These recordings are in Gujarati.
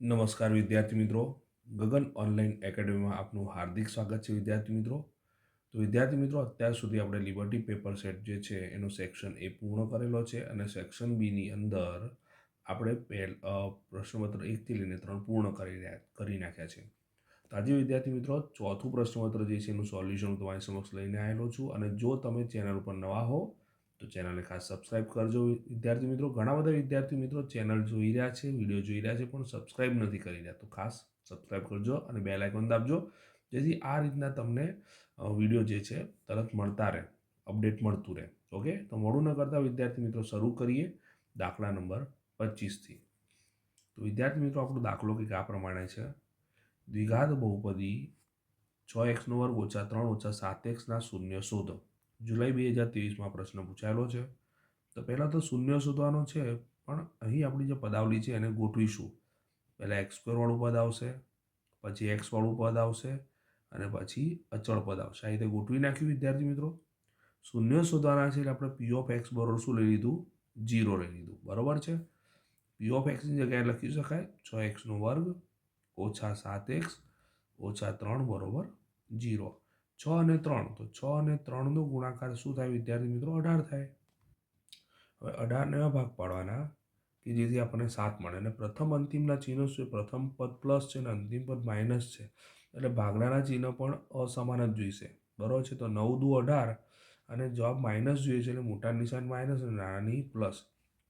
નમસ્કાર વિદ્યાર્થી મિત્રો. ગગન ઓનલાઈન એકેડમીમાં આપનું હાર્દિક સ્વાગત છે વિદ્યાર્થી મિત્રો. તો વિદ્યાર્થી મિત્રો, અત્યાર સુધી આપણે લિબર્ટી પેપર સેટ જે છે, એનો સેક્શન એ પૂર્ણ કરેલો છે અને સેક્શન બીની અંદર આપણે પહેલ પ્રશ્નપત્ર એકથી લઈને ત્રણ પૂર્ણ કરી કરી નાખ્યા છે. તો આજે વિદ્યાર્થી મિત્રો, ચોથું પ્રશ્નપત્ર જે છે, એનું સોલ્યુશન હું તમારી સમક્ષ લઈને આવેલો છું અને જો તમે ચેનલ ઉપર નવા હો તો ચેનલને ખાસ સબસ્ક્રાઇબ કરજો. વિદ્યાર્થી મિત્રો, ઘણા બધા વિદ્યાર્થી મિત્રો ચેનલ જોઈ રહ્યા છે, વીડિયો જોઈ રહ્યા છે, પણ સબસ્ક્રાઇબ નથી કરી રહ્યા. તો ખાસ સબસ્ક્રાઇબ કરજો અને બે આઇકોન દાબજો, જેથી આ રીતના તમને વીડિયો જે છે, તરત મળતા રહે, અપડેટ મળતું રહે. ઓકે? તો મોડું ન કરતા વિદ્યાર્થી મિત્રો, શરૂ કરીએ દાખલા નંબર પચીસથી તો વિદ્યાર્થી મિત્રો, આપણો દાખલો કંઈક આ પ્રમાણે છે. દ્વિઘાત બહુપદી છ એક્સનો વર્ગ ઓછા ત્રણ ઓછા સાત એક્સના શૂન્ય શોધો. જુલાઈ બે હજાર ત્રેવીસમાં પ્રશ્ન પૂછાયેલો છે. તો પહેલાં તો શૂન્ય શોધવાનો છે, પણ અહીં આપણી જે પદાવલી છે એને ગોઠવીશું. પહેલાં એક્સ સ્ક્વેરવાળું પદ આવશે, પછી એક્સવાળું પદ આવશે, અને પછી અચળ પદ આવશે. આ રીતે ગોઠવી નાખ્યું વિદ્યાર્થી મિત્રો. શૂન્ય શોધવાના છે એટલે આપણે પી ઓફ એક્સ બરોબર શું લઈ લીધું? જીરો લઈ લીધું. બરાબર છે? પી ઓફ એક્સની જગ્યાએ લખી શકાય છ એક્સનો વર્ગ ઓછા સાત એક્સ ઓછા ત્રણ બરોબર જીરો છ અને ત્રણ. તો છ અને ત્રણનો ગુણાકાર શું થાય વિદ્યાર્થી મિત્રો? અઢાર થાય. હવે અઢારને એવા ભાગ પાડવાના કે જેથી આપણને સાત મળે. અને પ્રથમ અંતિમના ચિહ્નો શું પ્રથમ પદ પ્લસ છે અને અંતિમ પદ માઇનસ છે. એટલે ભાગલાના ચિહ્ન પણ અસમાન જ જોઈશે. બરાબર છે? તો નવ દુ અઢાર અને જવાબ માઇનસ જોઈએ છે એટલે મોટા નિશાન માઇનસ અને નાની પ્લસ.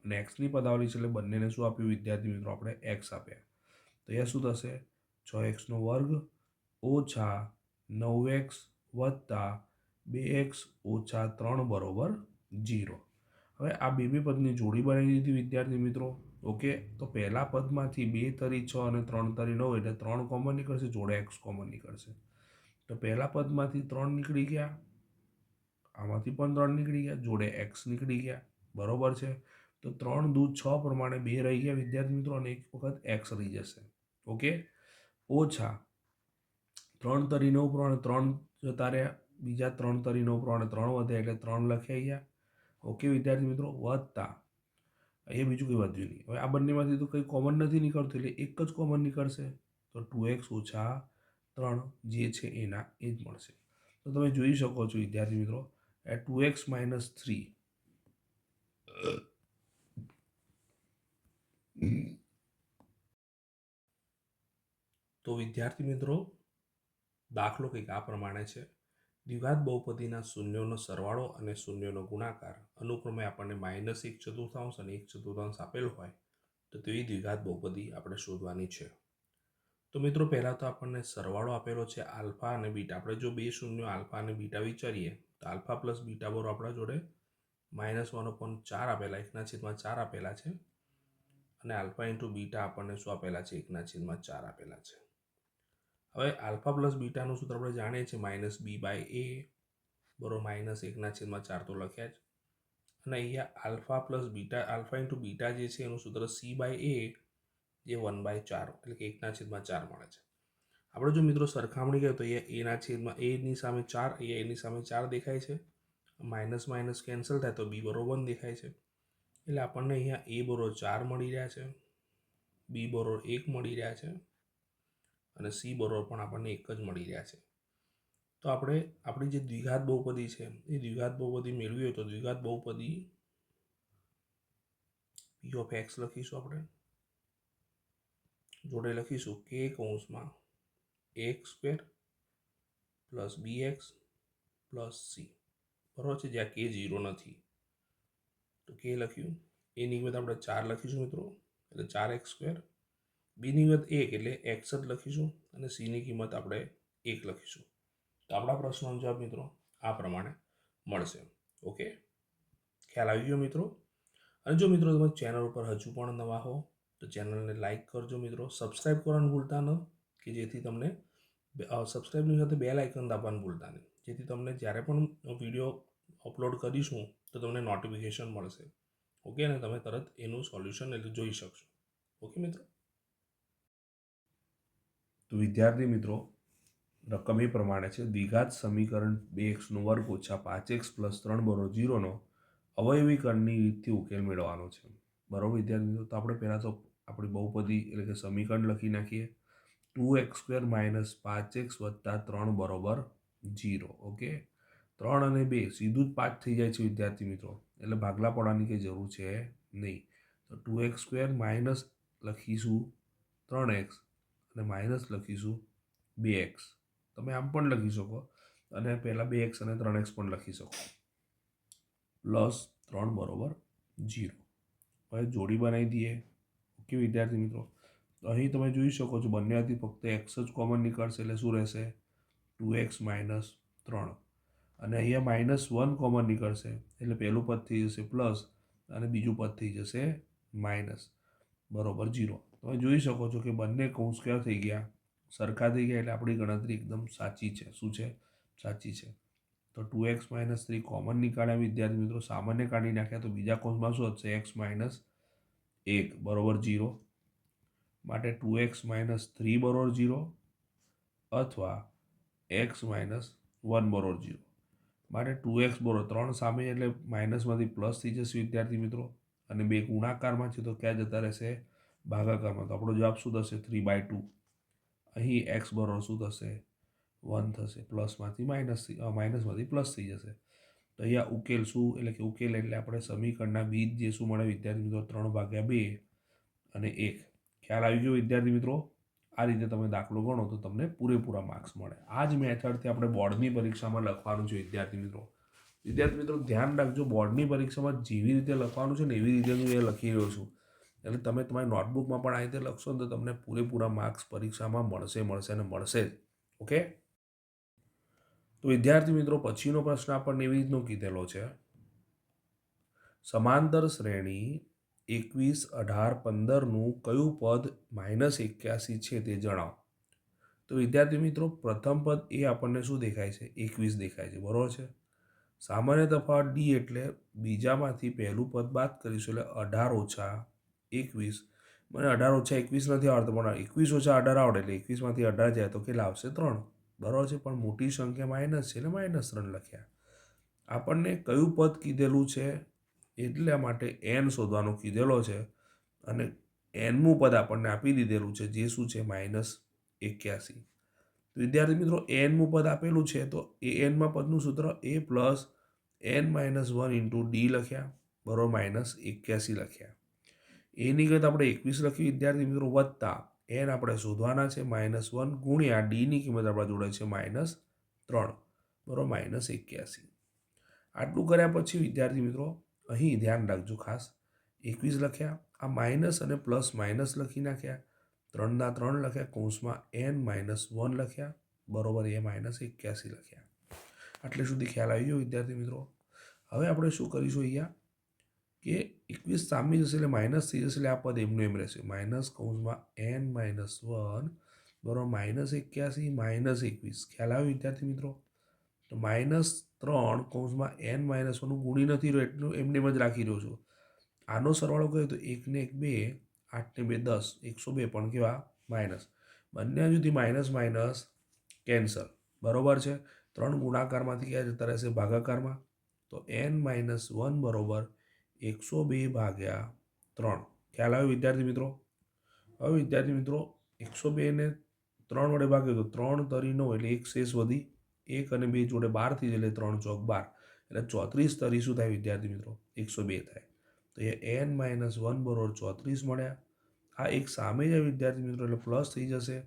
અને એક્સની પદાવલી છે એટલે બંનેને શું આપ્યું વિદ્યાર્થી મિત્રો? આપણે એક્સ આપ્યા. તો અહીંયા શું થશે? છ એક્સનો વર્ગ ઓછા નવ એક્સ વત્તા બે એક્સ ઓછા ત્રણ બરોબર જીરો હવે આ બે બે પદની જોડી બનાવી દીધી વિદ્યાર્થી મિત્રો. ઓકે? તો પહેલા પદમાંથી બે તરી છ અને ત્રણ તરી નવ એટલે ત્રણ કોમન નીકળશે, જોડે એક્સ કોમન નીકળશે. તો પહેલા પદમાંથી ત્રણ નીકળી ગયા. આમાંથી પણ ત્રણ નીકળી ગયા, જોડે એક્સ નીકળી ગયા. બરોબર છે? તો ત્રણ દૂધ છ પ્રમાણે બે રહી ગયા વિદ્યાર્થી મિત્રો અને એક વખત એક્સ રહી જશે. ઓકે? ઓછા ત્રણ તરી નવ પ્રમાણે ત્રણ જતા તારે બીજા ત્રણ તરીનો પ્રમાણે ત્રણ વધે એટલે ત્રણ લખ્યા ગયા. ઓકે, વિદ્યાર્થી મિત્રો, વધતા. એ બીજું કંઈ વધ્યું નહીં. હવે આ બંનેમાંથી તો કંઈ કોમન નથી નીકળતું, એટલે એક જ કોમન નીકળશે. તો ટુ એક્સ ઓછા ત્રણ જે છે એના એ જ મળશે. તો તમે જોઈ શકો છો, વિદ્યાર્થી મિત્રો એ ટુ એક્સ માઇનસ થ્રી તો વિદ્યાર્થી મિત્રો દાખલો કંઈક આ પ્રમાણે છે. દ્વિઘાત બહુપદીના શૂન્યોનો સરવાળો અને શૂન્યોનો ગુણાકાર અનુક્રમે આપણને માઇનસ એક ચતુર્થાંશ અને એક ચતુર્થાંશ આપેલ હોય, તો તેવી દ્વિઘાત બહુપદી આપણે શોધવાની છે. તો મિત્રો, પહેલાં તો આપણને સરવાળો આપેલો છે આલ્ફા અને બીટા. આપણે જો બે શૂન્યો આલ્ફા અને બીટા વિચારીએ, તો આલ્ફા પ્લસ બીટા બરો આપણા જોડે માઇનસ વન ઓપોન ચાર આપેલા, એકના છેદમાં ચાર આપેલા છે. અને આલ્ફા ઇન્ટુ બીટા આપણને શું આપેલા છે? એકના છેદમાં ચાર આપેલા છે. હવે આલ્ફા પ્લસ બીટાનું સૂત્ર આપણે જાણીએ છીએ, માઇનસ બી બાય એ, બરોબર, માઇનસ એકના છેદમાં ચાર તો લખ્યા જ. અને અહીંયા alpha plus beta, alpha into beta જે છે એનું સૂત્ર સી બાય એ, જે વન બાય ચાર, એટલે કે એકના છેદમાં ચાર મળે છે. આપણે જો મિત્રો સરખામણી કરીએ તો અહીંયા એના છેદમાં, એની સામે ચાર, અહીંયા એની સામે ચાર દેખાય છે. માઇનસ માઇનસ કેન્સલ થાય તો બી બરોબર દેખાય છે. એટલે આપણને અહીંયા એ બરોબર ચાર મળી રહ્યા છે, બી બરોબર એક મળી રહ્યા છે. અને સી બરોબર પણ આપણને એક જ મળી રહ્યા છે. તો આપણે, આપણી જે દ્વિઘાત બહુપદી છે, એ દ્વિઘાત બહુપદી મેળવી હોય તો દ્વિઘાત બહુપદી પી ઓફ એક્સ લખીશું આપણે. જોડે લખીશું કે કૌંસમાં x square plus b x plus c બરાબર છે, જ્યાં કે જીરો નથી. તો કે લખ્યું. એની કિંમત આપણે ચાર લખીશું મિત્રો. એટલે ચાર એક્સ સ્ક્વેર બીની કિંમત એક એટલે એક્સ જ લખીશું અને સીની કિંમત આપણે એક લખીશું. તો આપણા પ્રશ્નનો જવાબ મિત્રો આ પ્રમાણે મળશે. ઓકે? ખ્યાલ આવી ગયો મિત્રો? અને જો મિત્રો તમે ચેનલ ઉપર હજુ પણ નવા હો, તો ચેનલને લાઈક કરજો મિત્રો. સબસ્ક્રાઈબ કરવાનું ભૂલતા ન, કે જેથી તમને સબસ્ક્રાઈબની સાથે બે લાઇકન દાબવાનું ભૂલતા નહીં જેથી તમને જ્યારે પણ વીડિયો અપલોડ કરીશું, તો તમને નોટિફિકેશન મળશે. ઓકે? અને તમે તરત એનું સોલ્યુશન એટલે જોઈ શકશો. ઓકે મિત્રો? તો વિદ્યાર્થી મિત્રો, રકમ એ પ્રમાણે છે. દ્વિઘાત સમીકરણ બે એક્સનો વર્ગ ઓછા પાંચ એક્સ પ્લસ ત્રણ બરો જીરોનો અવયવીકરણની રીતથી ઉકેલ મેળવવાનો છે. બરાબર વિદ્યાર્થી મિત્રો, તો આપણે પહેલાં તો આપણી બહુપદી એટલે કે સમીકરણ લખી નાખીએ. ટુ એક્સ સ્ક્વેર માઇનસ પાંચ એક્સ વત્તા ત્રણ બરોબર જીરો ઓકે? ત્રણ અને બે સીધું જ પાંચ થઈ જાય છે વિદ્યાર્થી મિત્રો. એટલે ભાગલા પડવાની કંઈ જરૂર છે નહીં. તો ટુ એક્સ સ્ક્વેર માઇનસ લખીશું ત્રણ એક્સ અને માઇનસ લખીશું બે એક્સ તમે આમ પણ લખી શકો અને પહેલાં બે એક્સ અને ત્રણ એક્સ પણ લખી શકો. પ્લસ ત્રણ બરોબર જીરો હવે જોડી બનાવી દઈએ. ઓકે વિદ્યાર્થી મિત્રો? તો અહીં તમે જોઈ શકો છો બંનેથી ફક્ત એક્સ જ કોમન નીકળશે એટલે શું રહેશે? ટુ એક્સ માઇનસ ત્રણ. અને અહીંયા માઇનસ વન કોમન નીકળશે એટલે પહેલું પદ થઈ જશે પ્લસ અને બીજું પદ થઈ જશે માઇનસ બરોબર જીરો તમે જોઈ શકો છો કે બંને કૌંસ કયા થઈ ગયા? સરખા થઈ ગયા એટલે આપણી ગણતરી એકદમ સાચી છે. શું છે? સાચી છે. તો two x minus three common નીકાળ્યા વિદ્યાર્થી મિત્રો, સામાન્ય કાઢી નાખ્યા તો બીજા કૌંસમાં શું હશે? એક્સ માઇનસ એક બરોબર જીરો માટે ટુ એક્સ માઇનસ થ્રી બરોબર જીરો અથવા એક્સ માઇનસ વન બરોબર જીરો માટે ટુ એક્સ બરોબર ત્રણ સામે એટલે માઇનસમાંથી પ્લસ થઈ જશે વિદ્યાર્થી મિત્રો. અને બે ગુણાકારમાં છે તો ક્યાં જતા રહેશે? ભાગાકારમાં તો આપણો જવાબ શું થશે? થ્રી બાય ટુ અહીં એક્સ બરોબર શું થશે? વન થશે. પ્લસમાંથી માઇનસ માઇનસમાંથી પ્લસ થઈ જશે. તો અહીંયા ઉકેલ શું? એટલે કે ઉકેલ એટલે આપણે સમીકરણના બીજ જે શું મળે? વિદ્યાર્થી મિત્રો, ત્રણ ભાગ્યા બે અને એક. ખ્યાલ આવી ગયો વિદ્યાર્થી મિત્રો? આ રીતે તમે દાખલો ગણો તો તમને પૂરેપૂરા માર્ક્સ મળે. આ જ મેથડથી આપણે બોર્ડની પરીક્ષામાં લખવાનું છે વિદ્યાર્થી મિત્રો. વિદ્યાર્થી મિત્રો, ધ્યાન રાખજો, બોર્ડની પરીક્ષામાં જેવી રીતે લખવાનું છે ને એવી રીતે હું એ લખી રહ્યો છું. એટલે તમે તમારી નોટબુકમાં પણ આ રીતે લખશો ને તો તમને પૂરેપૂરા માર્ક્સ પરીક્ષામાં મળશે મળશે અને મળશે જ. ઓકે? તો વિદ્યાર્થી મિત્રો, પછીનો પ્રશ્ન આપણને એવી રીતનો કીધેલો છે. સમાંતર શ્રેણી એકવીસ અઢાર પંદરનું કયું પદ માઇનસ એક્યાસી છે તે જણાવો. તો વિદ્યાર્થી મિત્રો, પ્રથમ પદ એ આપણને શું દેખાય છે? એકવીસ દેખાય છે. બરાબર છે? સામાન્ય તફાવત ડી એટલે બીજામાંથી પહેલું પદ બાદ કરીશું એટલે અઢાર ઓછા એકવીસ. મને અઢાર ઓછા એકવીસ નથી આવડતો, પણ એકવીસ ઓછા અઢાર આવડે એટલે એકવીસમાંથી અઢાર જાય તો કેટલા આવશે? ત્રણ. બરાબર છે, પણ મોટી સંખ્યા માઇનસ છે એટલે માઇનસ ત્રણ લખ્યા. આપણને કયું પદ કીધેલું છે? એટલા માટે એન શોધવાનું કીધેલો છે અને એનમું પદ આપણને આપી દીધેલું છે, જે શું છે? માઇનસ એક્યાસી. વિદ્યાર્થી મિત્રો એનમું પદ આપેલું છે, તો એ એનમાં પદનું સૂત્ર a plus n minus one into d લખ્યા. બરો માઇનસ એક્યાસી લખ્યા. એની કિંમત આપણે એકવીસ લખી વિદ્યાર્થી મિત્રો વત્તા. એન આપણે શોધવાના છે, માઇનસ વન ગુણ્યા ડીની કિંમત આપણા જોડે છે, માઇનસ ત્રણ. બરોબર, માઇનસ એક્યાસી. આટલું કર્યા પછી વિદ્યાર્થી મિત્રો, અહીં ધ્યાન રાખજો ખાસ. એકવીસ લખ્યા, આ માઇનસ અને પ્લસ માઇનસ લખી નાખ્યા. ત્રણના ત્રણ લખ્યા, કૌંસમાં એન માઇનસ વન લખ્યા. બરોબર, એ માઇનસ એક્યાસી લખ્યા. આટલે સુધી ખ્યાલ આવી ગયો વિદ્યાર્થી મિત્રો. હવે આપણે શું કરીશું અહીંયા? કે એકવીસ સામે જશે એટલે માઇનસ થઈ જશે એટલે આ પદ એમનું એમ રહેશે. માઇનસ કૌંસમાં એન માઇનસ વન બરાબર માઇનસ એક્યાસી માઇનસ એકવીસ. ખ્યાલ આવ્યો વિદ્યાર્થી મિત્રો? તો માઇનસ ત્રણ કૌંસમાં એન માઇનસ વનનું ગુણી નથી રહ્યો, એટલું એમને એમ જ રાખી રહ્યો છું. આનો સરવાળો કયો તો એકને એક બે, આઠને બે દસ, એકસો બે પણ કેવા? માઇનસ. બંને જુદી માઇનસ માઇનસ કેન્સલ. બરોબર છે? ત્રણ ગુણાકારમાંથી ક્યાં જતા રહેશે? ભાગાકારમાં. તો એન માઇનસ વન બરોબર એકસો બે ભાગ્યા ત્રણ. ખ્યાલ આવ્યો વિદ્યાર્થી મિત્રો? હવે વિદ્યાર્થી મિત્રો, એકસો બેને ત્રણ વડે ભાગ્યો તો ત્રણ તરી નવ એટલે એક શેષ વધી એક અને બે જોડે બાર થઈ એટલે ત્રણ ચોક બાર. એટલે ચોત્રીસ તરી શું થાય વિદ્યાર્થી મિત્રો? એકસો બે થાય. તો એ એન માઇનસ વન બરોબર ચોત્રીસ મળ્યા. આ એક સામે જ વિદ્યાર્થી મિત્રો, એટલે પ્લસ થઈ જશે.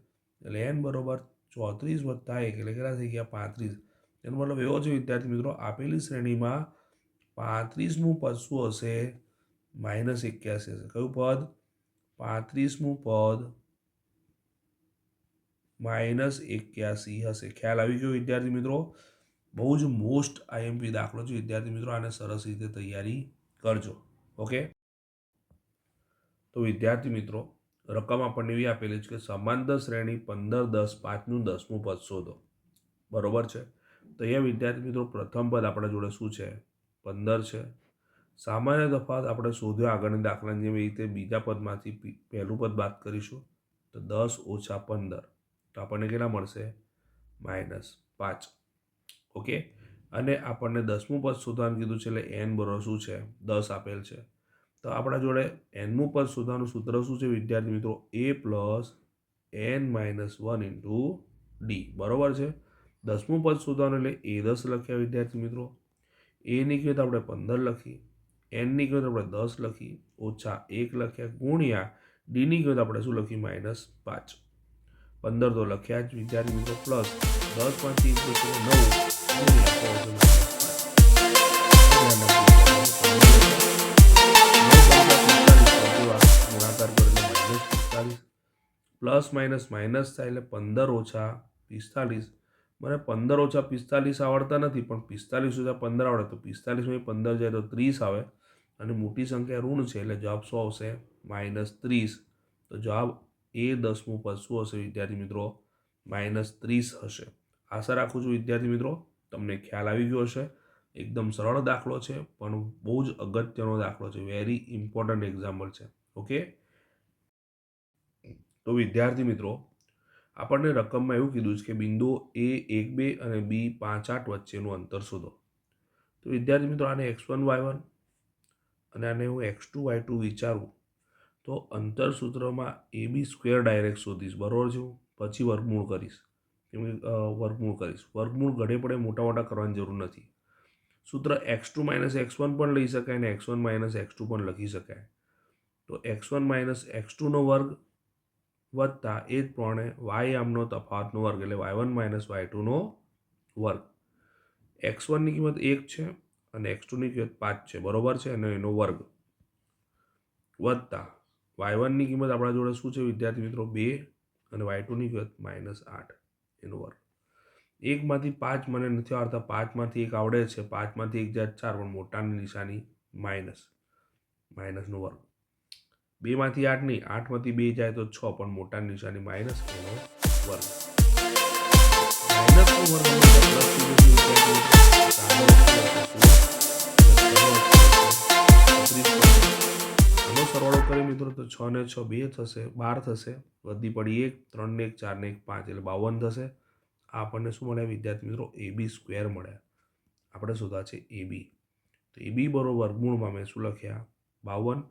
એટલે એન બરોબર ચોત્રીસ વત્તા એક, એટલે કેટલા થઈ ગયા? પાંત્રીસ. એનો મતલબ એવો છે વિદ્યાર્થી મિત્રો, આપેલી શ્રેણીમાં પાંત્રીસમું પદ શું હશે? માઇનસ એક્યાસી હશે. કયું પદ? પાંત્રીસમું પદ માઇનસ એક્યાસી હશે. ખ્યાલ આવી ગયો વિદ્યાર્થી મિત્રો? બહુ જ મોસ્ટ આઈએમપી દાખલો છે. વિદ્યાર્થી મિત્રો, આને સરસ રીતે તૈયારી કરજો. ઓકે? તો વિદ્યાર્થી મિત્રો, રકમ આપણને એવી આપેલી છે કે સમાંતર શ્રેણી પંદર દસ પાંચનું દસમું પદ શોધો. બરોબર છે? તો અહીંયા વિદ્યાર્થી મિત્રો, પ્રથમ પદ આપણા જોડે શું છે? પંદર છે. સામાન્ય તફાવત આપણે શોધ્યો આગળની દાખલાની જેવી રીતે બીજા પદમાંથી પહેલું પદ બાદ કરીશું. તો દસ ઓછા પંદર. તો આપણને કેટલા મળશે? માઇનસ પાંચ. ઓકે? અને આપણને દસમું પદ શોધવાનું કીધું છે એટલે એન બરોબર શું છે? દસ આપેલ છે. તો આપણા જોડે એનમું પદ શોધવાનું સૂત્ર શું છે વિદ્યાર્થી મિત્રો? A plus n minus one into d. બરોબર છે? દસમું પદ શોધવાનું એટલે એ દસ લખ્યા વિદ્યાર્થી મિત્રો. એની કિંમત આપણે પંદર લખી એનની કિંમત આપણે દસ લખી, ઓછા એક લખ્યા ગુણ્યા ડીની કિંમત આપણે શું લખી, માઇનસ પાંચ. પંદર તો લખ્યા જ, વિદ્યાર્થી મિત્રો, પ્લસ દસ પાંચ ત્રીસ નવ પ્લસ માઇનસ માઇનસ થાય એટલે પંદર ઓછા પિસ્તાલીસ. મને પંદર ઓછા પિસ્તાલીસ આવડતા નથી, પણ પિસ્તાલીસ ઓછા પંદર આવડે તો પિસ્તાલીસમાં પંદર જાય તો ત્રીસ આવે. અને મોટી સંખ્યા ઋણ છે, એટલે જવાબ શું આવશે? માઇનસ ત્રીસ. તો જવાબ એ દસમું પદ શું હશે વિદ્યાર્થી મિત્રો? માઇનસ ત્રીસ હશે. આશા રાખું છું વિદ્યાર્થી મિત્રો, તમને ખ્યાલ આવી ગયો હશે. એકદમ સરળ દાખલો છે, પણ બહુ જ અગત્યનો દાખલો છે. વેરી ઇમ્પોર્ટન્ટ એક્ઝામ્પલ છે. ઓકે તો વિદ્યાર્થી મિત્રો આપણને રકમમાં એવું કીધું છે કે બિંદુઓ એ, એક, બે અને બી, પાંચ, આઠ વચ્ચેનું અંતર શોધો. તો વિદ્યાર્થી મિત્રો, આને એક્સ વન, વાય વન અને આને હું એક્સ ટુ, વાય ટુ વિચારું, તો અંતર સૂત્રમાં એ બી સ્ક્વેર ડાયરેક્ટ શોધીશ. બરાબર છે પછી વર્ગમૂળ કરીશ. કેમ કે વર્ગમૂળ કરીશ. વર્ગમૂળ ઘડે પડે મોટા મોટા કરવાની જરૂર નથી. સૂત્ર x two minus x one પણ લઈ શકાય અને x one minus x two પણ લખી શકાય. તો એક્સ વન માઇનસ એક્સ ટુનો વર્ગ વત્તા એ જ પ્રમાણે વાય આમનો તફાવતનો વર્ગ એટલે વાય વન માઇનસ વાય ટુનો વર્ગ. એક્સ વનની કિંમત એક છે અને એક્સ ટુની કિંમત પાંચ છે. બરોબર છે? અને એનો વર્ગ. વત્તા વાય વનની કિંમત આપણા જોડે શું છે વિદ્યાર્થી મિત્રો? બે અને વાય ટુની કિંમત માઇનસ આઠ. એનો વર્ગ. એકમાંથી પાંચ મને નથી આવડતા. પાંચમાંથી એક આવડે છે. પાંચમાંથી એક જાય ચાર પણ મોટાની નિશાની માઇનસ માઇનસનો વર્ગ. બેમાંથી આઠ નહીં આઠમાંથી બે જાય તો છ, પણ મોટા નિશાની માઇનસ એનો વર્ગ માઇનસનો. સરવાળો કરી મિત્રો, તો છ ને છ, બે થશે, બાર થશે, વધી પડી એક, ત્રણ ને એક, ચાર ને એક, પાંચ, એટલે બાવન થશે. આપણને શું મળ્યા વિદ્યાર્થી મિત્રો, એ બી સ્ક્વેર મળ્યા આપણે શોધા છે એ બી. તો એ બી બરોબર ગુણમાં મેં શું લખ્યા? બાવન.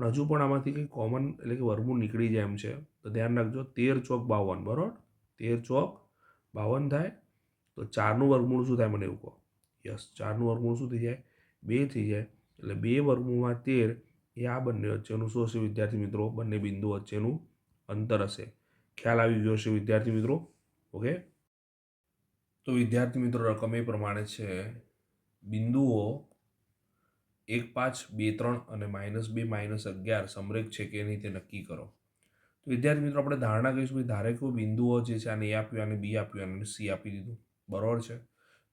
પણ હજુ પણ આમાંથી કંઈ કોમન એટલે કે વર્ગમૂળ નીકળી જાય એમ છે. તો ધ્યાન રાખજો, તેર ચોક બાવન, બરાબર? તેર ચોક બાવન થાય, તો ચારનું વર્ગમૂળ શું થાય મને એવું કહો? યસ, ચારનું વર્ગમૂળ શું થઈ જાય? બે થઈ જાય. એટલે બે વર્ગમૂળમાં તેર, એ આ બંને વચ્ચેનું શું હશે વિદ્યાર્થી મિત્રો? બંને બિંદુ વચ્ચેનું અંતર હશે. ખ્યાલ આવી ગયો હશે વિદ્યાર્થી મિત્રો? ઓકે? તો વિદ્યાર્થી મિત્રો, રકમ એ પ્રમાણે છે. બિંદુઓ એક પાંચ, બે ત્રણ અને માઇનસ બે, માઇનસ અગિયાર. સમરેખ છે કે નહીં તે નક્કી કરો. તો વિદ્યાર્થી મિત્રો, આપણે ધારણા કહીશું ભાઈ ધારે કોઈ બિંદુઓ જે છે આને એ આપ્યું, આને બી આપ્યું અને સી આપી દીધું. બરાબર છે?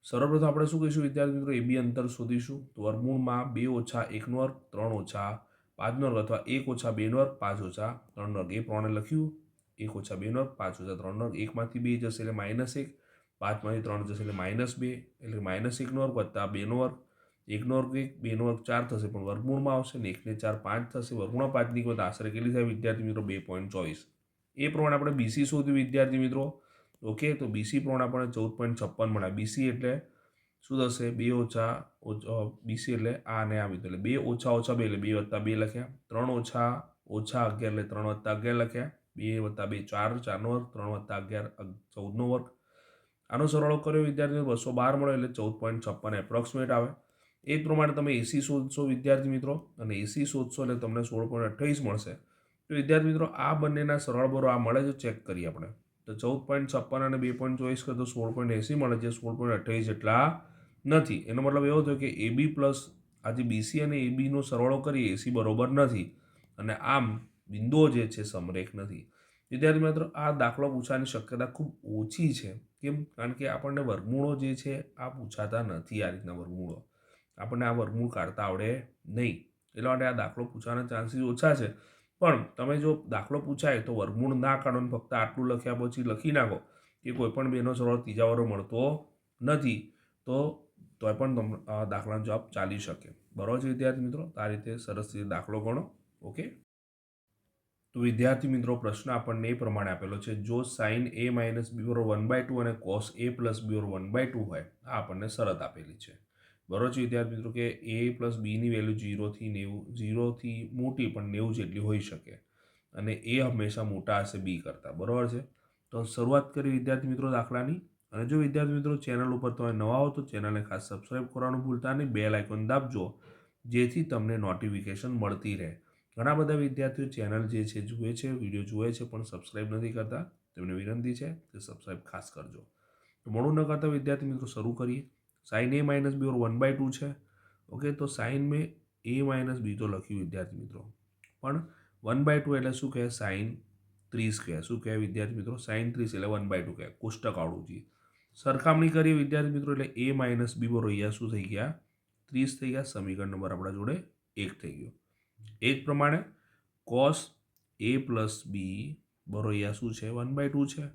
સર્વપ્રથમ આપણે શું કહીશું વિદ્યાર્થી મિત્રો, એ બી અંતર શોધીશું. તો વર્ગમૂળમાં બે ઓછા એકનો વર્ગ, ત્રણ ઓછા પાંચનો વર્ગ અથવા એક ઓછા બેનો વર્ગ, પાંચ ઓછા ત્રણનો વર્ગ. એ પ્રમાણે લખ્યું. એક ઓછા બેનો વર્ગ, પાંચ ઓછા ત્રણનો વર્ગ. એકમાંથી બે જશે એટલે માઇનસ એક, પાંચમાંથી ત્રણ જશે એટલે માઇનસ બે, એટલે માઇનસ એકનો વર્ગ વત્તા બેનો વર્ગ. એકનો વર્ગ એક બેનો વર્ગ ચાર થશે, પણ વર્ગમૂળમાં આવશે ને એકને ચાર પાંચ થશે. વર્ગમૂળમાં પાંચની કિંમત આશરે કેટલી થાય? વિદ્યાર્થી મિત્રો, બે પોઈન્ટ ચોવીસ. એ પ્રમાણે આપણે બીસી શોધ્યું વિદ્યાર્થી મિત્રો? ઓકે તો બીસી પ્રમાણે આપણને ચૌદ પોઈન્ટ છપ્પન મળ્યા. બીસી એટલે શું થશે? બે ઓછા બીસી એટલે આ અને આ મિત્રો એટલે બે ઓછા ઓછા બે, એટલે બે વત્તા બે લખ્યા. ત્રણ ઓછા ઓછા અગિયાર, એટલે ત્રણ વત્તા અગિયાર લખ્યા. બે વત્તા બે, ચાર ચારનો વર્ગ. ત્રણ વત્તા અગિયાર ચૌદનો વર્ગ. આનો સરવાળો કર્યો વિદ્યાર્થીઓ બસો બાર મળે એટલે ચૌદ પોઈન્ટ છપ્પન એપ્રોક્સિમેટ આવે. એ પ્રમાણે તમે એસી શોધશો, વિદ્યાર્થી મિત્રો, અને એસી શોધશો એટલે તમને સોળ પોઈન્ટ અઠ્યાવીસ મળશે. તો વિદ્યાર્થી મિત્રો, આ બંનેના સરળ બરો આ મળે છે ચેક કરીએ આપણે. તો ચૌદ પોઈન્ટ છપ્પન અને બે પોઈન્ટ ચોવીસ કરતો સોળ પોઈન્ટ એંસી મળે છે, સોળ પોઈન્ટ અઠ્યાવીસ જેટલા નથી. એનો મતલબ એવો થયો કે એબી પ્લસ આજે બીસી અને એબીનો સરવાળો કરીએ એસી બરોબર નથી. અને આમ બિંદુઓ જે છે, સમરેખ નથી. વિદ્યાર્થી મિત્રો, આ દાખલો પૂછવાની શક્યતા ખૂબ ઓછી છે. કેમ? કારણ કે આપણને વર્ગમૂળો જે છે, આ પૂછાતા નથી આ રીતના વર્ગમૂળો. આપણને આ વર્ગમૂળ કાઢતા આવડે નહીં. એટલા માટે આ દાખલો પૂછવાના ચાન્સીસ ઓછા છે. પણ તમે જો દાખલો પૂછાય તો વર્ગમૂળ ના કાઢો ને ફક્ત આટલું લખ્યા પછી લખી નાખો કે કોઈ પણ બેનો સરવાળો ત્રીજા વારો મળતો નથી, તો તોય પણ દાખલાનો જવાબ ચાલી શકે. બરાબર છે વિદ્યાર્થી મિત્રો? આ રીતે સરસ રીતે દાખલો ગણો. ઓકે? તો વિદ્યાર્થી મિત્રો, પ્રશ્ન આપણને એ પ્રમાણે આપેલો છે, જો sine a minus b one by two અને cos a plus b one by two હોય, આ આપણને શરત આપેલી છે. બરોબર વિદ્યાર્થી મિત્રો કે એ પ્લસ બીની વેલ્યુ જીરોથી નેવું જીરોથી મોટી પણ નેવું જેટલી હોઈ શકે. અને એ હંમેશા મોટા હશે બી કરતાં. બરાબર છે? તો શરૂઆત કરી વિદ્યાર્થી મિત્રો દાખલાની. અને જો વિદ્યાર્થી મિત્રો ચેનલ ઉપર તમે નવા હો તો ચેનલને ખાસ સબસ્ક્રાઈબ કરવાનું ભૂલતા નહીં. બે લાઇકોન દાબજો, જેથી તમને નોટિફિકેશન મળતી રહે. ઘણા બધા વિદ્યાર્થીઓ ચેનલ જે છે જુએ છે, વીડિયો જુએ છે, પણ સબસ્ક્રાઈબ નથી કરતા. તેમને વિનંતી છે કે સબસ્ક્રાઈબ ખાસ કરજો. તો મોડું ન કરતા વિદ્યાર્થી મિત્રો શરૂ કરીએ. Sine a minus b or one by two છે. ઓકે તો સાઇન મેં એ માઇનસ બી તો લખ્યું વિદ્યાર્થી મિત્રો. પણ વન બાય ટુ એટલે શું કહે? સાઇન ત્રીસ કહે. શું કહે વિદ્યાર્થી મિત્રો? સાઇન ત્રીસ એટલે વન બાય ટુ કહે. કોષ્ટક આવડવું જોઈએ સરખામણી કરીએ વિદ્યાર્થી મિત્રો, એટલે એ માઇનસ બી બરો અહીંયા શું થઈ ગયા? ત્રીસ થઈ ગયા. સમીકરણ નંબર આપણા જોડે એક થઈ ગયો. એ જ પ્રમાણે કોસ એ પ્લસ બી બરો અહીંયા શું છે? વન બાય ટુ છે.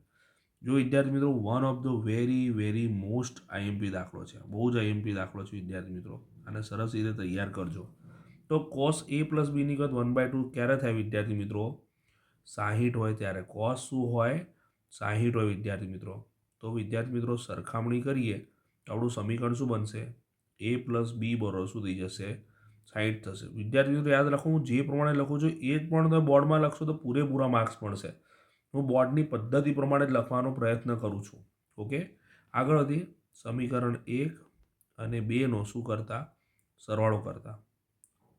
જો વિદ્યાર્થી મિત્રો one of the very very most IMP દાખલો છે. બહુ જ આઈએમપી દાખલો છે વિદ્યાર્થી મિત્રો. અને સરસ રીતે તૈયાર કરજો. તો કોસ એ પ્લસ બીની કદ વન બાય ટુ ક્યારે થાય વિદ્યાર્થી મિત્રો? સાહીઠ હોય ત્યારે. કોસ શું હોય? સાહીઠ હોય વિદ્યાર્થી મિત્રો. તો વિદ્યાર્થી મિત્રો, સરખામણી કરીએ તો આપણું સમીકરણ શું બનશે? એ પ્લસ બી બરોબર શું થઈ જશે? સાહીઠ થશે. વિદ્યાર્થી મિત્રો, યાદ રાખો, હું જે પ્રમાણે લખું છું, એ જ પણ તમે બોર્ડમાં લખશો તો પૂરેપૂરા માર્ક્સ મળશે. હું બોર્ડની પદ્ધતિ પ્રમાણે જ લખવાનો પ્રયત્ન કરું છું. ઓકે? આગળ વધીએ સમીકરણ એક અને બેનો શું કરતા? સરવાળો કરતા.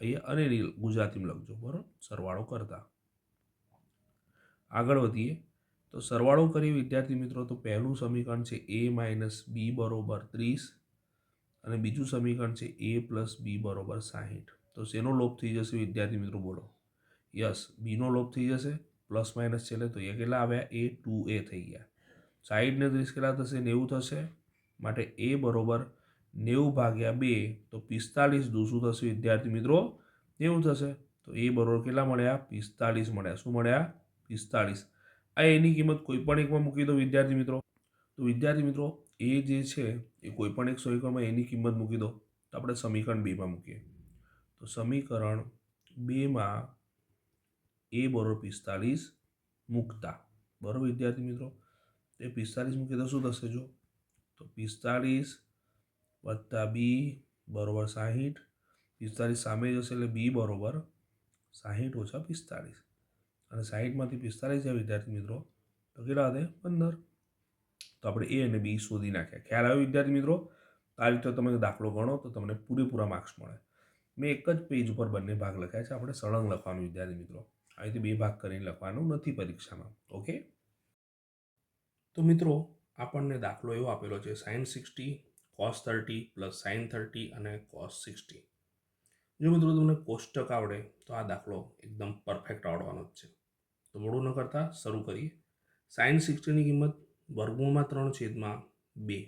અહીંયા અને ગુજરાતીમાં લખજો, બરાબર? સરવાળો કરતા. આગળ વધીએ. તો સરવાળો કરીએ, વિદ્યાર્થી મિત્રો, તો પહેલું સમીકરણ છે એ માઇનસ બી બરોબર ત્રીસ અને બીજું સમીકરણ છે એ પ્લસ બી બરોબર સાહીઠ. તો શેનો લોપ થઈ જશે, વિદ્યાર્થી મિત્રો, બોલો. યસ, બીનો લોપ થઈ જશે. પ્લસ માઇનસ છે એટલે તો એ કેટલા આવ્યા? એ ટુ એ થઈ ગયા. સાઈડને ત્રીસ કેટલા થશે? નેવું થશે. માટે એ બરોબર નેવું ભાગ્યા બે તો પિસ્તાલીસ દુ શું થશે વિદ્યાર્થી મિત્રો? નેવું થશે. તો એ બરોબર કેટલા મળ્યા? પિસ્તાલીસ મળ્યા. શું મળ્યા? પિસ્તાલીસ આ એની કિંમત કોઈ પણ એકમાં મૂકી દો વિદ્યાર્થી મિત્રો. તો વિદ્યાર્થી મિત્રો, એ જે છે એ કોઈ પણ એક સમીકરણમાં એની કિંમત મૂકી દો. તો આપણે સમીકરણ બેમાં મૂકીએ. તો સમીકરણ બેમાં એ બરોબર પિસ્તાલીસ મૂકતા. બરોબર વિદ્યાર્થી મિત્રો, એ પિસ્તાલીસ મૂકીએ તો શું થશે જો? તો પિસ્તાલીસ વત્તા બી બરોબર સાહીઠ. પિસ્તાલીસ સામે જશે એટલે બી બરોબર સાહીઠ ઓછા પિસ્તાલીસ અને સાહીઠમાંથી પિસ્તાલીસ છે વિદ્યાર્થી મિત્રો, તો કેટલા હતા પંદર. તો આપણે એ અને બી શોધી નાખ્યા. ખ્યાલ આવ્યો વિદ્યાર્થી મિત્રો? આ રીતે તમે દાખલો ગણો તો તમને પૂરેપૂરા માર્ક્સ મળે. મેં એક જ પેજ ઉપર બંને ભાગ લખ્યા છે. આપણે સળંગ લખવાનું વિદ્યાર્થી મિત્રો. આ રીતે બે ભાગ કરીને લખવાનું નથી પરીક્ષામાં. ઓકે? તો મિત્રો, આપણને દાખલો એવો આપેલો છે sine sixty cos thirty plus sine thirty અને કોસ સિક્સટી જો મિત્રો તમને કોષ્ટક આવડે, તો આ દાખલો એકદમ પરફેક્ટ આવડવાનો જ છે. તો મોડું ન કરતાં, શરૂ કરીએ. સાઇન સિક્સટીની કિંમત વર્ગમૂળમાં ત્રણ છેદમાં બે.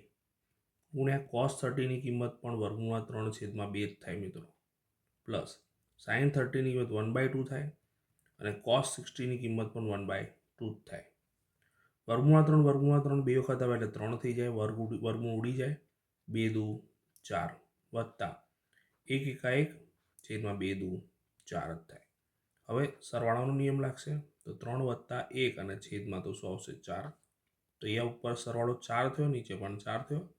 ગુણ્યા કોસ થર્ટીની કિંમત પણ વર્ગમૂળમાં ત્રણ છેદમાં બે જ થાય મિત્રો. પ્લસ સાઇન થર્ટીની કિંમત વન બાય ટુ થાય. અને કોસ સિક્સટીની કિંમત પણ વન બાય ટુ જ થાય. વર્ગમૂળમાં ત્રણ વર્ગમૂળમાં ત્રણ બે વખત આવે એટલે ત્રણ થઈ જાય, વર્ગ ઉડી, વર્ગમૂળ ઉડી જાય. બે, દુ, ચાર વત્તા એક, એકાએક, છેદમાં બે, દુ, ચાર જ થાય. હવે સરવાળાનો નિયમ લાગશે તો ત્રણ વત્તા એક અને છેદમાં તો શું આવશે ચાર. તો અહીંયા ઉપર સરવાળો ચાર થયો, નીચે પણ ચાર થયો.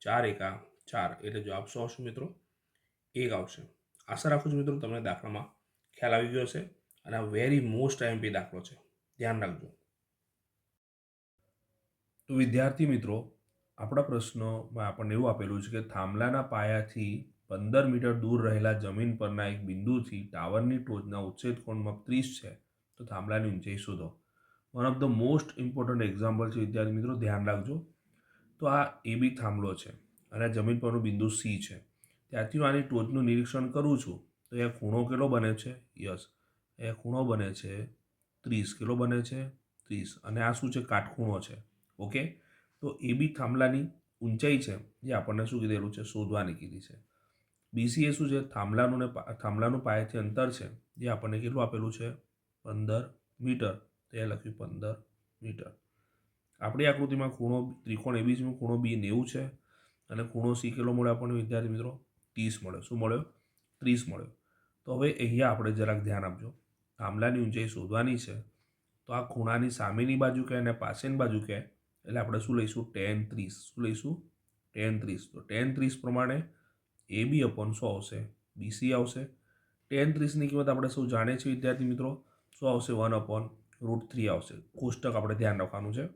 ચાર, એકા, ચાર એટલે જવાબ શું આવશે મિત્રો. એક આવશે. આશા રાખું છું મિત્રો તમને દાખલામાં ખ્યાલ આવી ગયો હશે. અને આ વેરી મોસ્ટ આઈએમપી દાખલો છે. ધ્યાન રાખજો. તો વિદ્યાર્થી મિત્રો, આપણા પ્રશ્નોમાં આપણને એવું આપેલું છે કે થાંભલાના પાયાથી પંદર મીટર દૂર રહેલા જમીન પરના એક બિંદુથી ટાવરની ટોચના ઉચ્છેદ કોણમાં ત્રીસ છે. તો થાંભલાની ઊંચાઈ શોધો. One of the most important example છે વિદ્યાર્થી મિત્રો, ધ્યાન રાખજો. તો આ એ બી થાંભલો છે અને જમીન પરનું બિંદુ સી છે. ત્યાંથી હું આની ટોચનું નિરીક્ષણ કરું છું. તો એ ખૂણો કેટલો બને છે? યસ એ ખૂણો બને છે ત્રીસ કેટલો બને છે ત્રીસ. અને આ શું છે? કાટખૂણો છે. ઓકે? તો એ બી થાંભલાની ઊંચાઈ છે જે આપણને શું કીધેલું છે? શોધવાની કીધી છે. બીસી એ શું છે? થાંભલાનું ને થાંભલાનું પાયાથી અંતર છે જે આપણને કેટલું આપેલું છે? પંદર મીટર. તો લખ્યું પંદર મીટર. આપણી આકૃતિમાં ખૂણો ત્રિકોણ એબીસીમાં ખૂણો બી નેવું છે અને ખૂણો સી કેટલો મળ્યો આપણને વિદ્યાર્થી મિત્રો? ત્રીસ મળ્યો. શું મળ્યો? ત્રીસ મળ્યો. તો હવે અહીંયા આપણે જરાક ધ્યાન આપજો. થાંભલાની ઊંચાઈ શોધવાની છે, તો આ ખૂણાની સામેની બાજુ કહે અને પાછળની બાજુ કહે, એટલે આપણે શું લઈશું? ટેન ત્રીસ. શું લઈશું? ટેન ત્રીસ. તો ટેન ત્રીસ પ્રમાણે એ બી અપોન શું આવશે? બીસી આવશે. ટેન ત્રીસની કિંમત આપણે સૌ જાણીએ છીએ, વિદ્યાર્થી મિત્રો. શું આવશે? વન અપોન રૂટ થ્રી આવશે. કોષ્ટક આપણે ધ્યાન રાખવાનું છે.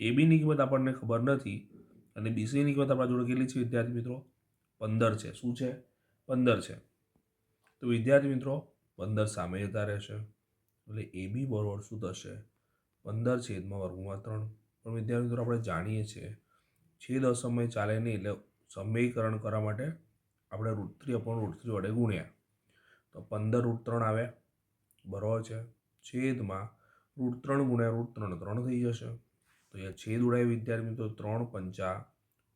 એ બીની કિંમત આપણને ખબર નથી અને બીસીની કિંમત આપણા જોડે કેટલી છે, વિદ્યાર્થી મિત્રો? પંદર છે. શું છે? પંદર છે. તો વિદ્યાર્થી મિત્રો પંદર સામે જતા રહેશે એટલે એ બી બરોબર શું થશે? પંદર છેદમાં વર્ગમાં ત્રણ. પણ વિદ્યાર્થી મિત્રો, આપણે જાણીએ છીએ છેદ અસમય ચાલે નહીં એટલે સમયકરણ કરવા માટે આપણે root three upon root three વડે ગુણ્યા. તો પંદર રૂટ ત્રણ આવે. બરોબર છે. છેદમાં રૂટ ત્રણ ગુણ્યા રૂટ ત્રણ ત્રણ થઈ જશે. તો અહીંયા છેદ ઉડાય વિદ્યાર્થી મિત્રો, ત્રણ પંચા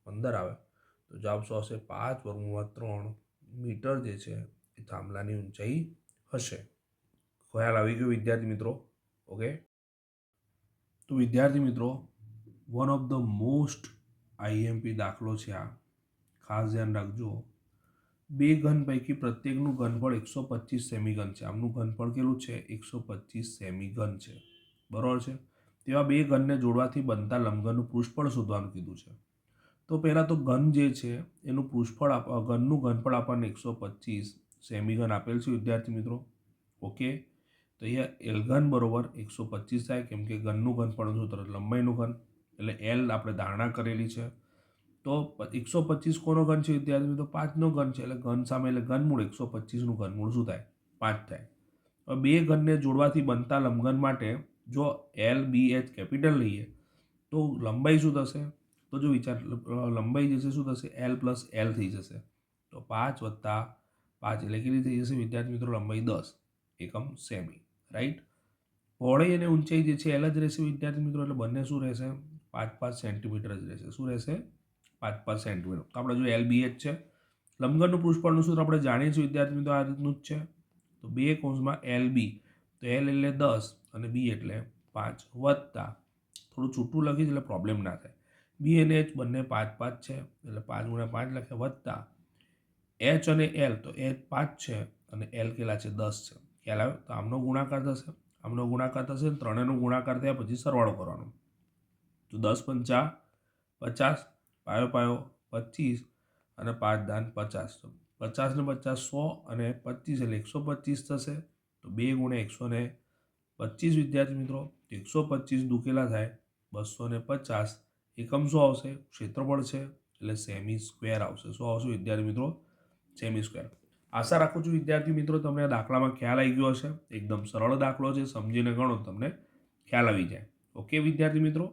પંદર આવે. તો જવાબ શું આવશે? પાંચ વર્ગમાં ત્રણ. મીટર જે છે એ થાંભલાની ઊંચાઈ હશે. ખ્યાલ આવી ગયો વિદ્યાર્થી મિત્રો? ઓકે? તો વિદ્યાર્થી મિત્રો one of the most IMP દાખલો છે આ. ખાસ ધ્યાન રાખજો. બે ઘન પૈકી પ્રત્યેકનું ઘનફળ એકસો પચીસ સેમી ઘન છે. આમનું ઘનફળ કેટલું છે? એકસો પચીસ સેમી ઘન છે. બરાબર છે? તેવા બે ઘનને જોડવાથી બનતા લંબઘનનું પૃષ્ઠફળ શોધવાનું કીધું છે. તો પહેલાં તો ઘન જે છે, એનું પૃષ્ઠફળ આપ, ઘનનું ઘનફળ આપણને એકસો પચીસ સેમી ઘન આપેલ છે વિદ્યાર્થી મિત્રો. ઓકે તો અહીંયા એલ ઘન બરોબર એકસો પચીસ થાય, કેમ કે ઘનનું શું સૂત્ર લંબાઈનું ઘન. એટલે એલ આપણે ધારણા કરેલી છે. તો એકસો પચીસ કોનો ઘન છે વિદ્યાર્થી મિત્રો? પાંચનો ઘન છે. એટલે ઘન સામે એટલે ઘનમૂળ એકસો પચીસનું ઘનમૂળ શું થાય? પાંચ થાય. હવે બે ઘનને જોડવાથી બનતા લંબઘન માટે જો એલ બી એચ કેપિટલ લઈએ, તો લંબાઈ શું થશે? તો જો વિચાર લંબાઈ જશે શું થશે? એલ પ્લસ એલ થઈ જશે. તો પાંચ વત્તા પાંચ એટલે કેટલી થઈ જશે? વિદ્યાર્થી મિત્રો, લંબાઈ દસ, એકમ સેમી રાઈટ પહોળાઈ અને ઊંચાઈ જે છે, એલ જ રહેશે વિદ્યાર્થી મિત્રો, એટલે બંને શું રહેશે? પાંચ પાંચ સેન્ટીમીટર જ રહેશે. શું રહેશે? પાંચ પાંચ સેન્ટીમીટર તો આપણે જો એલ બી એચ છે. લંબઘનનું પૃષ્ઠફળનું સૂત્ર આપણે જાણીએ છીએ વિદ્યાર્થી મિત્રો, આ રીતનું જ છે. તો બે કૌંસમાં એલ બી તો એલ એટલે દસ અને બી એટલે પાંચ વત્તા. થોડું છૂટું લખીશ એટલે પ્રોબ્લેમ ના થાય. બી અને એચ બંને પાંચ પાંચ છે, એટલે પાંચ ગુણ્યા પાંચ લખે વત્તા. એચ અને એલ તો એચ પાંચ છે અને એલ કેટલા છે? દસ છે. ખ્યાલ આવ્યો? તો આમનો ગુણાકાર થશે. આમનો ગુણાકાર થશે ત્રણેયનો ગુણાકાર થયા પછી સરવાળો કરવાનો. તો દસ પંચા પચાસ, પાયો પાયો પચીસ અને પાંચ દાન પચાસ. તો પચાસ ને પચાસ સો અને પચીસ એટલે એકસો પચીસ થશે. તો બે ગુણ્યા એકસો ને પચીસ, વિદ્યાર્થી મિત્રો એકસો પચીસ દુકેલા થાય. બસો ને પચાસ એકમ શું આવશે? ક્ષેત્રફળ છે. એટલે સેમી સ્ક્વેર આવશે. શું આવશે વિદ્યાર્થી મિત્રો? સેમી સ્ક્વેર આશા રાખું છું, વિદ્યાર્થી મિત્રો, તમને આ દાખલામાં ખ્યાલ આવી ગયો હશે. એકદમ સરળ દાખલો છે, સમજીને ગણો તમને ખ્યાલ આવી જાય. ઓકે વિદ્યાર્થી મિત્રો?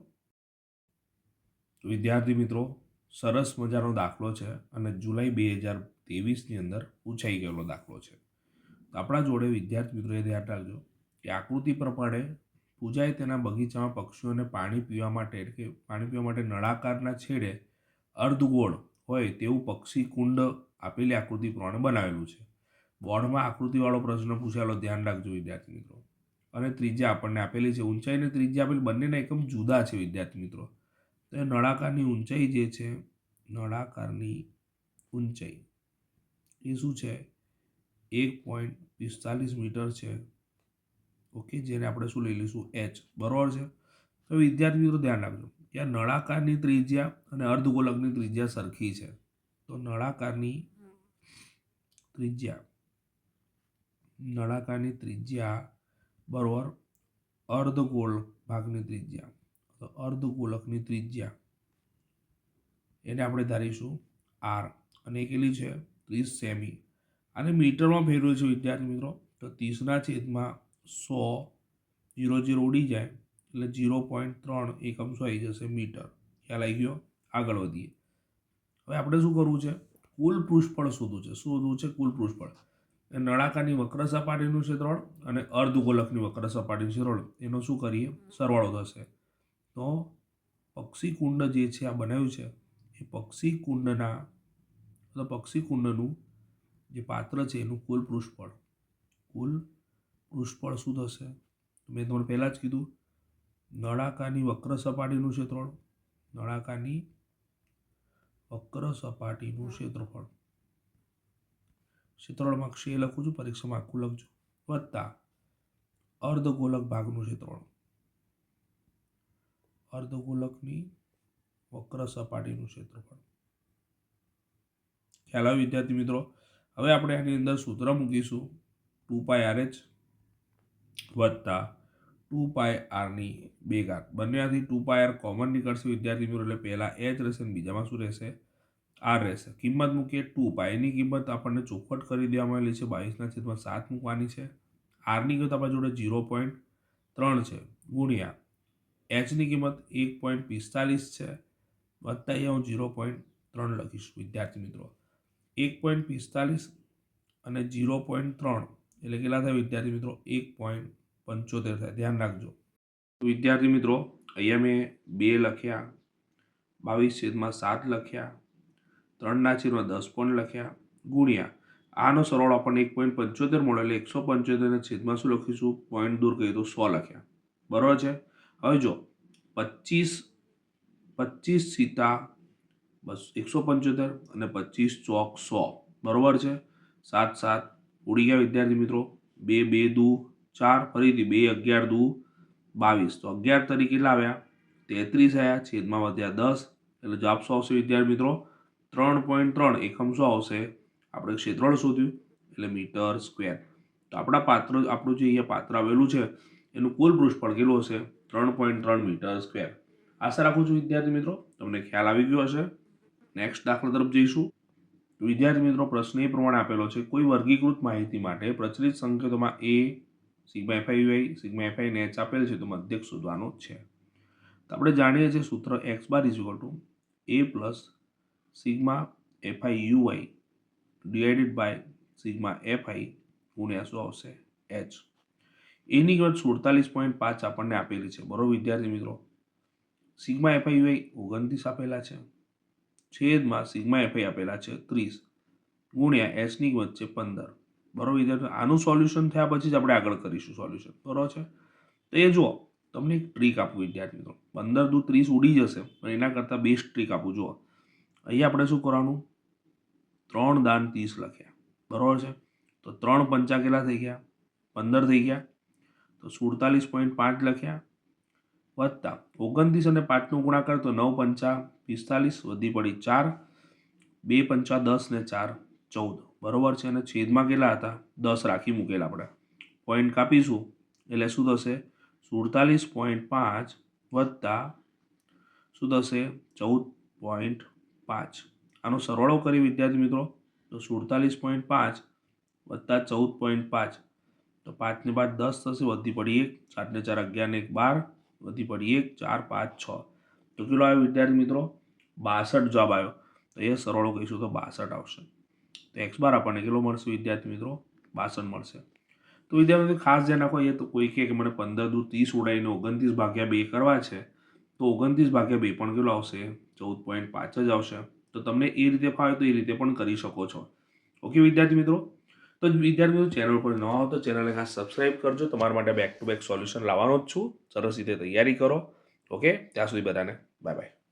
વિદ્યાર્થી મિત્રો, સરસ મજાનો દાખલો છે અને જુલાઈ બે હજાર ત્રેવીસની અંદર પૂછાઈ ગયેલો દાખલો છે. તો આપણા જોડે વિદ્યાર્થી મિત્રોએ ધ્યાન રાખજો કે આકૃતિ પ્રમાણે પૂજાએ તેના બગીચામાં પક્ષીઓને પાણી પીવા માટે એટલે કે પાણી પીવા માટે નળાકારના છેડે અર્ધગોળ હોય તેવું પક્ષી કુંડ આપેલી આકૃતિ પ્રમાણે બનાવેલું છે. બોર્ડમાં આકૃતિવાળો પ્રશ્ન પૂછાયેલો ધ્યાન રાખજો, વિદ્યાર્થી મિત્રો. અને ત્રિજ્યા આપણને આપેલી છે, ઊંચાઈ અને ત્રિજ્યા આપેલી બંનેના એકમ જુદા છે, વિદ્યાર્થી મિત્રો. તો નળાકારની ઊંચાઈ જે છે, નળાકારની ઊંચાઈ. એ શું છે? એક પોઈન્ટ પિસ્તાલીસ મીટર છે. ઓકે જેને આપણે શું લઈ લઈશું? એચ બરાબર છે? તો વિદ્યાર્થી મિત્રો, ધ્યાન રાખજો. આ નળાકારની ત્રિજ્યા અને અર્ધગોલકની ત્રિજ્યા સરખી છે. તો નળાકારની ત્રિજ્યા. નળાકારની ત્રિજ્યા બરોબર અર્ધગોળ ભાગની ત્રિજ્યા. તો અર્ધગોલકની ત્રિજ્યા. એને આપણે ધારીશું આર. અને કેટલી છે? ત્રીસ સેમી. અને મીટરમાં ફેરવ્યું છે વિદ્યાર્થી મિત્રો. તો ત્રીસના છેદમાં સો જીરો જીરો ઉડી જાય એટલે જીરો પોઈન્ટ ત્રણ એકમ શું આવી જશે મીટર. ખ્યાલ આવી ગયો? આગળ વધીએ. હવે આપણે શું કરવું છે? કુલ પૃષ્ઠફળ શોધવું છે. શોધવું છે કુલ પૃષ્ઠફળ નળાકારની વક્ર સપાટીનું ક્ષેત્રફળ અને અર્ધગોલકની વક્ર સપાટીનું ક્ષેત્રફળ એનો શું કરીએ? સરવાળો થશે. તો પક્ષી કુંડ જે છે આ બનાવ્યું છે, એ પક્ષી કુંડના મતલબ પક્ષી કુંડનું જે પાત્ર છે એનું કુલ પૃષ્ઠફળ કુલ પૃષ્ઠફળ શું થશે? મેં તમને પહેલાં જ કીધું, નળાકારની વક્ર સપાટીનું ક્ષેત્રફળ નળાકારની વક્ર સપાટીનું ક્ષેત્રફળ. ક્ષેત્રફળમાં ક્ષે લખું છું પરીક્ષામાં આખું લખજો. વત્તા અર્ધગોલક ભાગનું ક્ષેત્રફળ. અર્ધગોલકની વક્ર સપાટીનું ક્ષેત્રફળ. ખ્યાલ આવે વિદ્યાર્થી મિત્રો? હવે આપણે આની અંદર સૂત્ર મૂકીશું. ટુ પાય આર એચ વત્તા ટુ પાય આરની બે ઘાત. બંનેમાંથી ટુ પાય આર કોમન નીકળશે વિદ્યાર્થી મિત્રો એટલે પહેલાં એચ રહેશે અને બીજામાં શું રહેશે? આર રહેશે. કિંમત મૂકીએ ટુ પાયની કિંમત આપણને ચોખવટ કરી દેવામાં આવેલી છે. બાવીસના છેદમાં સાત મૂકવાની છે. આરની કિંમત આપણા જોડે ઝીરો પોઈન્ટ ત્રણ છે. ગુણ્યા એચની કિંમત એક પોઈન્ટ પિસ્તાલીસ છે. વત્તા અહીંયા હું ઝીરો પોઈન્ટ ત્રણ લખીશ વિદ્યાર્થી મિત્રો એક પોઈન્ટ પિસ્તાલીસ અને ઝીરો પોઈન્ટ ત્રણ. એટલે કેટલા થાય વિદ્યાર્થી મિત્રો એક પોઈન્ટ પંચોતેર થાય. ધ્યાન રાખજો. વિદ્યાર્થી મિત્રો, અહીંયા મેં બે લખ્યા, બાવીસ છેદમાં સાત લખ્યા ત્રણના છેદમાં દસ પોઈન્ટ લખ્યા, ગુણ્યા. આનો સરવાળો આપણને એક પોઈન્ટ પંચોતેર મળે એટલે એકસો પંચોતેરના છેદમાં શું લખીશું? પોઈન્ટ દૂર કરીએ તો સો લખ્યા. બરાબર છે? હવે જો, પચીસ પચીસ સીતા બસ એકસો પંચોતેર અને પચીસ ચોક સો. બરાબર છે? સાત સાત. ઉડી ગયા વિદ્યાર્થી મિત્રો? બે બે, દુ ચાર, ફરીથી બે, અગિયાર, દુ, બાવીસ. તો અગિયાર તરીકે કેટલા આવ્યા તેત્રીસ આવ્યા છેદમાં વધ્યા દસ. એટલે જવાબ શું આવશે વિદ્યાર્થી મિત્રો? ત્રણ પોઈન્ટ ત્રણ એકમ શું આવશે? આપણે ક્ષેત્રફળ શોધ્યું, એટલે મીટર સ્ક્વેર. તો આપણા પાત્ર, આપણું જે અહીંયા પાત્ર આવેલું છે, એનું કુલ પૃષ્ઠફળ કેટલું હશે? ત્રણ પોઈન્ટ ત્રણ મીટર સ્ક્વેર. આશા રાખું છું વિદ્યાર્થી મિત્રો, તમને ખ્યાલ આવી ગયો હશે. નેક્સ્ટ દાખલા તરફ જઈશું. વિદ્યાર્થી મિત્રો, પ્રશ્ન એ પ્રમાણે આપેલો છે, કોઈ વર્ગીકૃત માહિતી માટે પ્રચલિત સંકેતોમાં a sigma f i y sigma f i ને એચ આપેલ છે, તો મધ્યક શોધવાનો છે. તો આપણે જાણીએ છીએ સૂત્ર x bar is to a plus sigma f i u y divided by sigma f i ગુણ્યા શું આવશે? એચ એની કિંમત સુડતાલીસ પોઈન્ટ પાંચ આપણને આપેલી છે. બરોબર, વિદ્યાર્થી મિત્રો? સિગ્મા એફઆઈ યુઆઈ ઓગણત્રીસ આપેલા છે. છેદમાં સિગ્મા એફઆઈ આપેલા છે ત્રીસ. ગુણ્યા એચની કિંમત છે પંદર. બરોબર વિદ્યાર્થી આનું સોલ્યુશન થયા પછી જ આપણે આગળ કરીશું સોલ્યુશન બરોબર છે? તો એ જુઓ, તમને એક ટ્રીક આપું વિદ્યાર્થી મિત્રો, પંદર દુ ત્રીસ ઉડી જશે, પણ એના કરતાં બેસ્ટ ટ્રીક આપું, જુઓ. અહીંયા આપણે શું કરવાનું? ત્રણ દાન ત્રીસ લખ્યા, બરાબર છે? તો ત્રણ પંચા કેટલા થઈ ગયા? પંદર થઈ ગયા. તો સુડતાલીસ પોઈન્ટ પાંચ લખ્યા, વત્તા ઓગણત્રીસ અને પાંચનો ગુણાકાર તો નવ પંચા પિસ્તાલીસ, વધી પડી ચાર, બે પંચા દસ ને ચાર, ચૌદ. બરાબર છે અને છેદમાં કેટલા હતા? દસ રાખી મૂકેલા આપણે. પોઈન્ટ કાપીશું. એટલે શું થશે? સુડતાલીસ પોઈન્ટ પાંચ વત્તા શું થશે? ચૌદ પોઈન્ટ પાંચ. આનો સરવાળો કરી વિદ્યાર્થી મિત્રો. તો સુડતાલીસ પોઈન્ટ પાંચ વત્તા ચૌદ પોઈન્ટ પાંચ. તો પાંચને બાદ દસ થશે, વધી પડી એક. સાતને ચાર અગિયારને એક બાર. વધી પડી એક, ચાર, પાંચ, છ. તો કેટલો આવ્યો વિદ્યાર્થી મિત્રો? બાસઠ જવાબ આવ્યો. તો એ સરવાળો કહીશું તો બાસઠ આવશે. તો એક્સ બાર આપણને કેટલો મળશે વિદ્યાર્થી મિત્રો? બાસઠ મળશે. તો વિદ્યાર્થી ખાસ ધ્યાન રાખો એ તો કોઈ કહે કે મને પંદર દૂર ત્રીસ ઉડાવીને ઓગણત્રીસ ભાગ્યા બે કરવા છે, તો ઓગણત્રીસ ભાગ્યા બે પણ કેટલો આવશે? ચૌદ પોઈન્ટ પાંચ જ આવશે. તો તમને એ રીતે ફાવે તો એ રીતે પણ કરી શકો છો. ઓકે વિદ્યાર્થી મિત્રો? તો વિદ્યાર્થી મિત્રો, ચેનલ પર નવા આવો તો ચેનલને ખાસ સબસ્ક્રાઇબ કરજો. તમારા માટે બેક ટુ બેક સોલ્યુશન લાવવાનો જ છું. સરસ રીતે તૈયારી કરો. ઓકે? ત્યાં સુધી બધાને બાય બાય